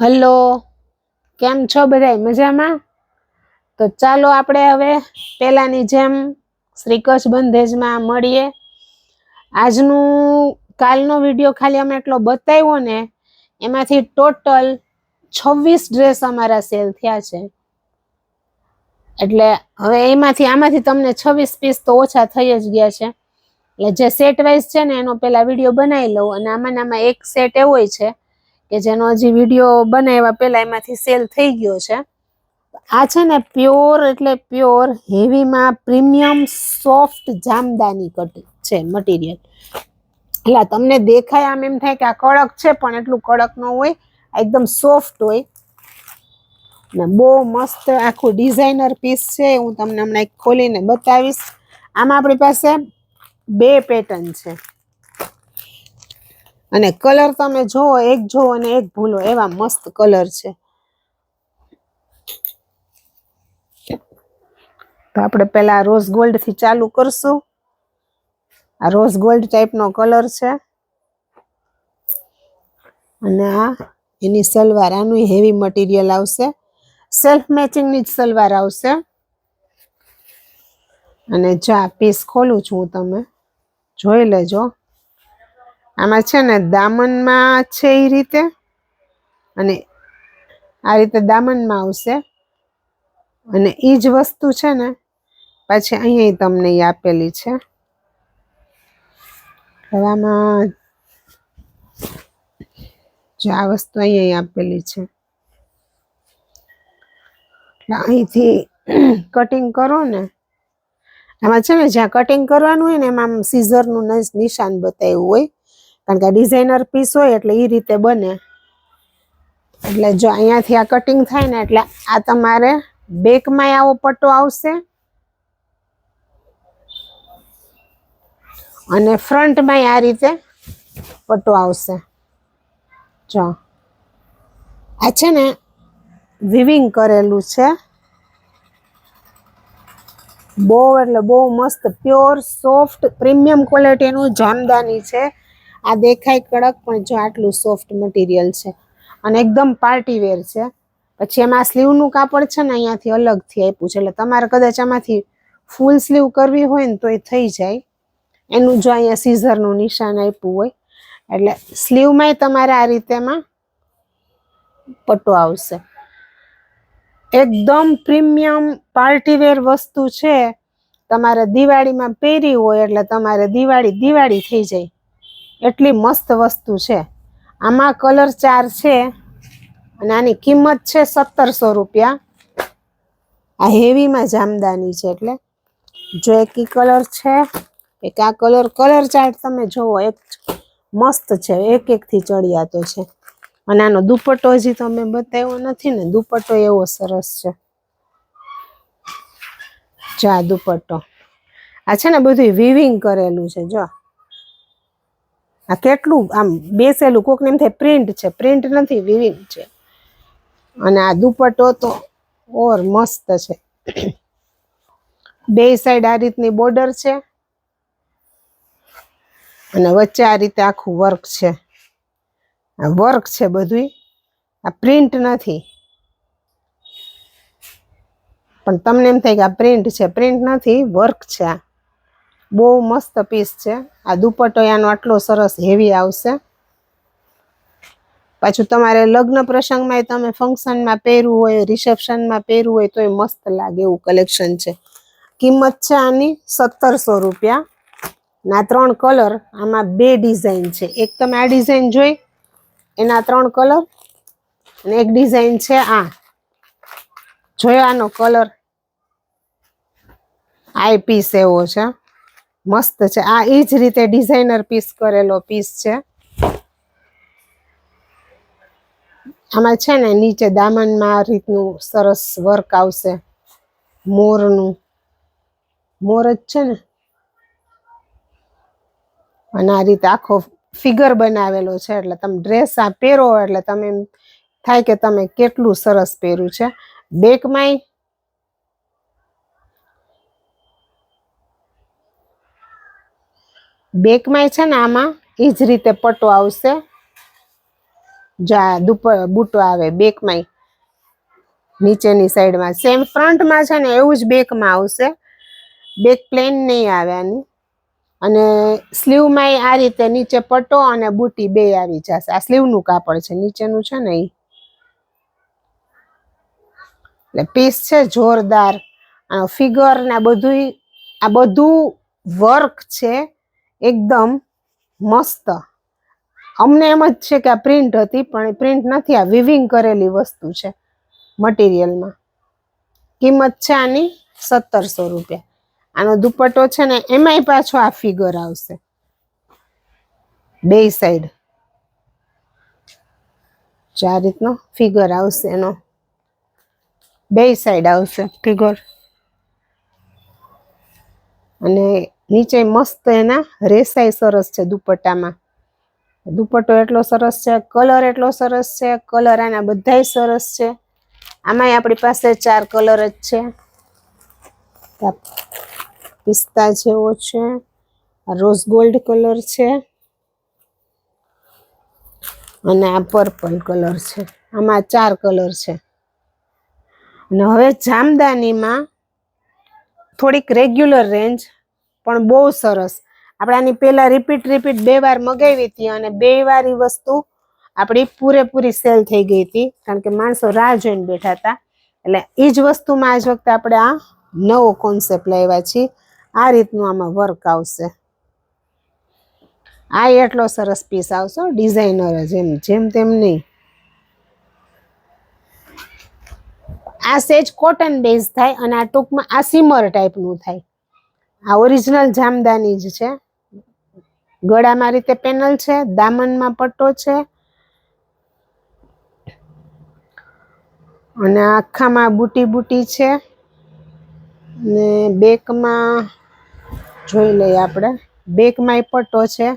Hello, કેમ છો બધાય? મજામાં? તો ચાલો આપણે હવે પહેલાની જેમ શ્રી કચ્છ બંધેજમાં મળીએ. આજનું કાલનો વીડિયો ખાલી અમે એટલો બતાવ્યો ને, એમાંથી ટોટલ છવ્વીસ ડ્રેસ અમારા સેલ થયા છે. એટલે હવે એમાંથી, આમાંથી તમને છવ્વીસ પીસ તો ઓછા થઈ જ ગયા છે. એટલે જે સેટ વાઇઝ છે ને, એનો પેલા વીડિયો બનાવી લઉં અને આમાં આમાં એક સેટ એવોય છે. કે જેનો હજી વીડિયો બનાવ્યા પહેલા એમાંથી સેલ થઈ ગયો છે. આ છે ને પ્યોર એટલે પ્યોર હેવીમાં પ્રીમિયમ સોફ્ટ જામદાની કટ છે મટીરિયલ એટલે તમને દેખાય આમ એમ થાય કે આ કડક છે, પણ એટલું કડક ન હોય એકદમ સોફ્ટ હોય. ને બહુ મસ્ત આખું ડિઝાઇનર પીસ છે, હું તમને હમણાં ખોલીને બતાવીશ. આમાં આપણી પાસે બે પેટર્ન છે. અને કલર તમે જોવો, એક જોવો અને એક ભૂલો. એવા મસ્ત કલર છે. તો આપણે પેલા રોઝ ગોલ્ડથી ચાલુ કરશું. આ રોઝ ગોલ્ડ ટાઈપનો કલર છે. અને આ એની સલવાર આનું હેવી મટીરિયલ આવશે. સેલ્ફ મેચિંગની જ સલવાર આવશે. અને જો પીસ ખોલું છું તમે. જોઈ લેજો. આમાં છે ને દામનમાં છે એ રીતે. અને આ રીતે દામનમાં આવશે. અને એ જ વસ્તુ છે ને પાછી અહીંયા તમને એ આપેલી છે. હવે આમાં જો આ વસ્તુ અહીંયા આપેલી છે. એટલે અહીંથી કટિંગ કરો ને. આમાં છે ને જ્યાં કટિંગ કરવાનું હોય ને એમાં સીઝરનું નિશાન બતાવ્યું હોય. કારણ કે ડિઝાઇનર પીસ હોય એટલે એ રીતે બને. એટલે જો અહીંયાથી આ કટિંગ થાય ને એટલે આ તમારે બેકમાં આવો પટ્ટો આવશે. અને ફ્રન્ટમાં આ રીતે પટ્ટો આવશે. જો. આ છે ને વિવિંગ કરેલું છે. બહુ એટલે બહુ મસ્ત પ્યોર સોફ્ટ પ્રીમિયમ ક્વોલિટીનું જામદાની છે. આ દેખાય કડક, પણ જો આટલું સોફ્ટ મટીરિયલ છે. અને એકદમ પાર્ટી વેર છે. પછી એમાં સ્લીવનું કાપડ છે ને, અહીંયાથી અલગથી આપ્યું છે. એટલે તમારે કદાચ આમાંથી ફૂલ સ્લીવ કરવી હોય ને, તો એ થઈ જાય. એનું જો અહીંયા સીઝરનું નિશાન આપ્યું હોય. એટલે સ્લીવમાંય તમારે આ રીતેમાં પટ્ટો આવશે. એકદમ પ્રીમિયમ પાર્ટીવેર વસ્તુ છે. તમારે દિવાળીમાં પહેરી હોય એટલે તમારે દિવાળી દિવાળી થઈ જાય. એટલી મસ્ત વસ્તુ છે. આમાં કલર ચાર છે અને આની કિંમત છે સત્તરસો રૂપિયા. આ હેવીમાં જામદાની છે એટલે. જો એક કલર છે, એક આ કલર કલર ચાર્ટ તમે જોવો, એક મસ્ત છે, એક એકથી ચડિયાતો છે. અને આનો દુપટ્ટો હજી તો મેં બતાવ્યો નથી ને, દુપટ્ટો એવો સરસ છે. જો દુપટ્ટો. આ છે ને બધું વિવિંગ કરેલું છે, જો. આ કેટલું? આમ બેસેલું, કોકને એમ થાય પ્રિન્ટ છે. પ્રિન્ટ નથી વિવિધ છે. અને આ દુપટ્ટો તો ઓર મસ્ત છે. બે સાઈડ આ રીતની બોર્ડર છે. અને વચ્ચે આ રીતે આખું વર્ક છે. આ વર્ક છે બધું આ પ્રિન્ટ નથી. પણ તમને એમ થાય કે આ પ્રિન્ટ છે. પ્રિન્ટ નથી વર્ક છે આ. બહુ મસ્ત પીસ છે. આ દુપટ્ટો એનો આટલો સરસ હેવી આવશે. પાછું તમારે લગ્ન પ્રસંગમાં તમે ફંક્શનમાં પહેરવું હોય રિસેપ્શનમાં પહેરવું હોય તો એ મસ્ત લાગે એવું કલેક્શન છે. કિંમત છે આની સત્તરસો રૂપિયા. ના, ત્રણ કલર આમાં બે ડિઝાઇન છે. એક તમે આ ડિઝાઇન જોઈ, એના ત્રણ કલર અને એક ડિઝાઇન છે આ. જોયો આનો કલર આ પીસ એવો છે. મસ્ત છે. આ એ જ રીતે ડિઝાઇનર પીસ કરેલો પીસ છે. આમાં છે ને નીચે દામનમાં આ રીતનું સરસ વર્ક આવશે. મોરનું. મોર જ છે ને. અને આ રીતે આખો ફિગર બનાવેલો છે. એટલે તમે ડ્રેસ આ પહેરો એટલે તમે એમ થાય કે તમે કેટલું સરસ પહેર્યું છે. બેકમાંય બેકમાંય છે ને આમાં એ જ રીતે પટ્ટો આવશે. જા દુપ, બૂટો આવે બેકમાં નીચેની સાઈડમાં. સેમ ફ્રન્ટમાં છે ને એવું જ બેકમાં આવશે. બેક પ્લેન નહીં આવે આની. અને સ્લીવમાં આ રીતે નીચે પટ્ટો અને બુટી બે આવી જશે. આ સ્લીવનું કાપડ છે, નીચેનું છે ને એટલે પીસ છે, જોરદાર. ફિગર ને આ બધું આ બધું વર્ક છે. એકદમ મસ્ત. અમને એમ જ છે કે આ પ્રિન્ટ હતી, પણ પ્રિન્ટ નથી, આ વિવિંગ કરેલી વસ્તુ છે મટીરિયલમાં કિંમત છે આની સત્તરસો રૂપિયા. આનો દુપટ્ટો છે ને, એમાંય પાછો આ ફિગર આવશે. બે સાઈડ ચાર રીતનો ફિગર આવશે એનો. બે સાઈડ આવશે ફિગર અને નીચે મસ્ત એના રેસાઈ સરસ છે દુપટ્ટામાં. દુપટ્ટો એટલો સરસ છે, કલર એટલો સરસ છે, કલર આના બધાય સરસ છે. આમાંય આપણી પાસે ચાર કલર જ છે. પિસ્તા જેવો છે રોઝ ગોલ્ડ કલર છે, અને આ પર્પલ કલર છે. આમાં ચાર કલર છે. અને હવે જામદાનીમાં થોડીક રેગ્યુલર રેન્જ પણ બહુ સરસ. આપણે આની પહેલાં રિપીટ રિપીટ બે વાર મગાવી હતી અને બે વાર એ વસ્તુ આપણી પૂરેપૂરી સેલ થઈ ગઈ હતી. કારણ કે માણસો રાહ જોઈને બેઠા હતા. એટલે એ જ વસ્તુમાં આજ વખતે આપણે આ નવો કોન્સેપ્ટ લાવ્યા છીએ. આ રીતનું આમાં વર્ક આવશે. આ એટલો સરસ પીસ આવશો ડિઝાઇનર જ એમ, જેમ તેમ નહીં. આ સેજ કોટન બેઝ થાય અને આ ટૂંકમાં આ સિમર ટાઈપનું થાય. આ ઓરિજિનલ જામદાની જ છે. ગળામાં રીતે પેનલ છે, દામનમાં પટ્ટો છે. અને આખામાં બુટી બુટી છે. ને બેકમાં જોઈ લઈએ આપણે. બેકમાં પટ્ટો છે.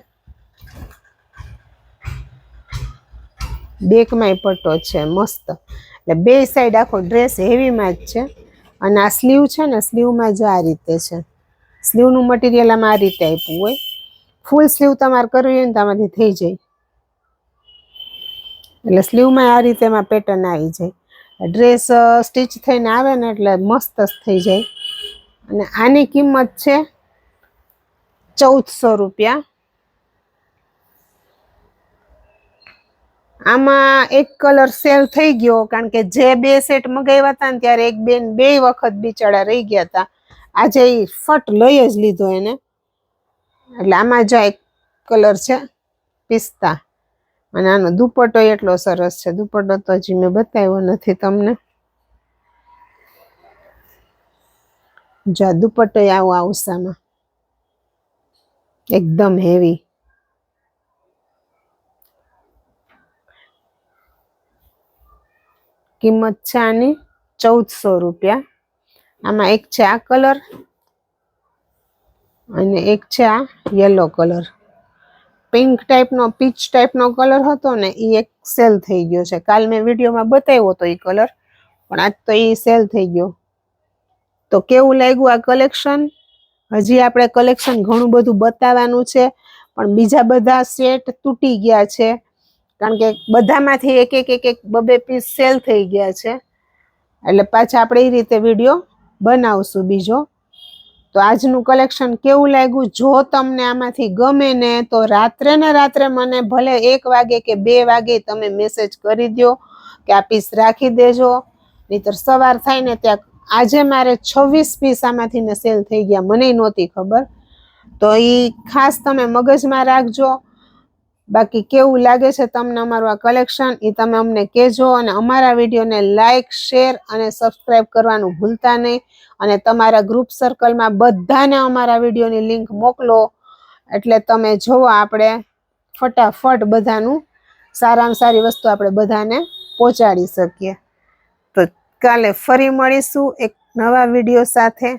બેકમાં પટ્ટો છે, મસ્ત. એટલે બે સાઈડ આખો ડ્રેસ હેવીમાં જ છે. અને આ સ્લીવ છે ને સ્લીવમાં જ આ રીતે છે. સ્લીવનું મટીરિયલ આમાં આ રીતે આપ્યું હોય. ફૂલ સ્લીવ તમારે કરવી હોય ને તો આમાંથી થઈ જાય. એટલે સ્લીવમાં આ રીતે એમાં પેટર્ન આવી જાય. ડ્રેસ સ્ટીચ થઈને આવે ને એટલે મસ્ત થઈ જાય. અને આની કિંમત છે ચૌદસો રૂપિયા. આમાં એક કલર સેલ થઈ ગયો કારણ કે જે બે સેટ મગાવ્યા હતા ને ત્યારે એક બેન બે વખત બિચારા રહી ગયા હતા. આજે એ ફટ લઈ જ લીધો એને. એટલે આમાં જો એક કલર છે, પિસ્તા. અને આનો દુપટ્ટો એટલો સરસ છે. દુપટ્ટો તો હજી મેં બતાવ્યો નથી તમને. જો આ દુપટ્ટો આવો આવશે એકદમ હેવી કિંમત છે આની ચૌદસો રૂપિયા. આમાં એક છે આ કલર અને એક છે આ યલો કલર. પિંક ટાઈપનો, પીચ ટાઈપનો કલર હતો ને એ એક સેલ થઈ ગયો છે. કાલ મેં વિડીયોમાં બતાવ્યો હતો એ કલર, પણ આજ તો એ સેલ થઈ ગયો. તો કેવું લાગ્યું આ કલેક્શન? હજી આપણે કલેક્શન ઘણું બધું બતાવવાનું છે, પણ બીજા બધા સેટ તૂટી ગયા છે. કારણ કે બધામાંથી એક એક એક એક બબે પીસ સેલ થઈ ગયા છે. એટલે પાછા આપણે એ રીતે વીડિયો બનાવશું બીજો. તો આજનું કલેક્શન કેવું લાગ્યું? જો તમને આમાંથી ગમે ને, તો રાત્રે ને રાત્રે મને ભલે એક વાગે કે બે વાગે તમે મેસેજ કરી દો કે આ પીસ રાખી દેજો. નહીતર સવાર થાય ને ત્યાં આજે મારે છવ્વીસ પીસ આમાંથી ને સેલ થઈ ગયા. મને નહોતી ખબર. તો એ ખાસ તમે મગજમાં રાખજો. બાકી કેવું લાગે છે તમને અમારું આ કલેક્શન એ તમે અમને કહેજો અને અમારા વિડીયોને લાઇક શેર અને સબસ્ક્રાઈબ કરવાનું ભૂલતા નહીં. અને તમારા ગ્રુપ સર્કલમાં બધાને અમારા વિડીયોની લિંક મોકલો. એટલે તમે જુઓ આપણે ફટાફટ બધાનું સારામાં સારી વસ્તુ આપણે બધાને પહોંચાડી શકીએ. તો કાલે ફરી મળીશું એક નવા વીડિયો સાથે.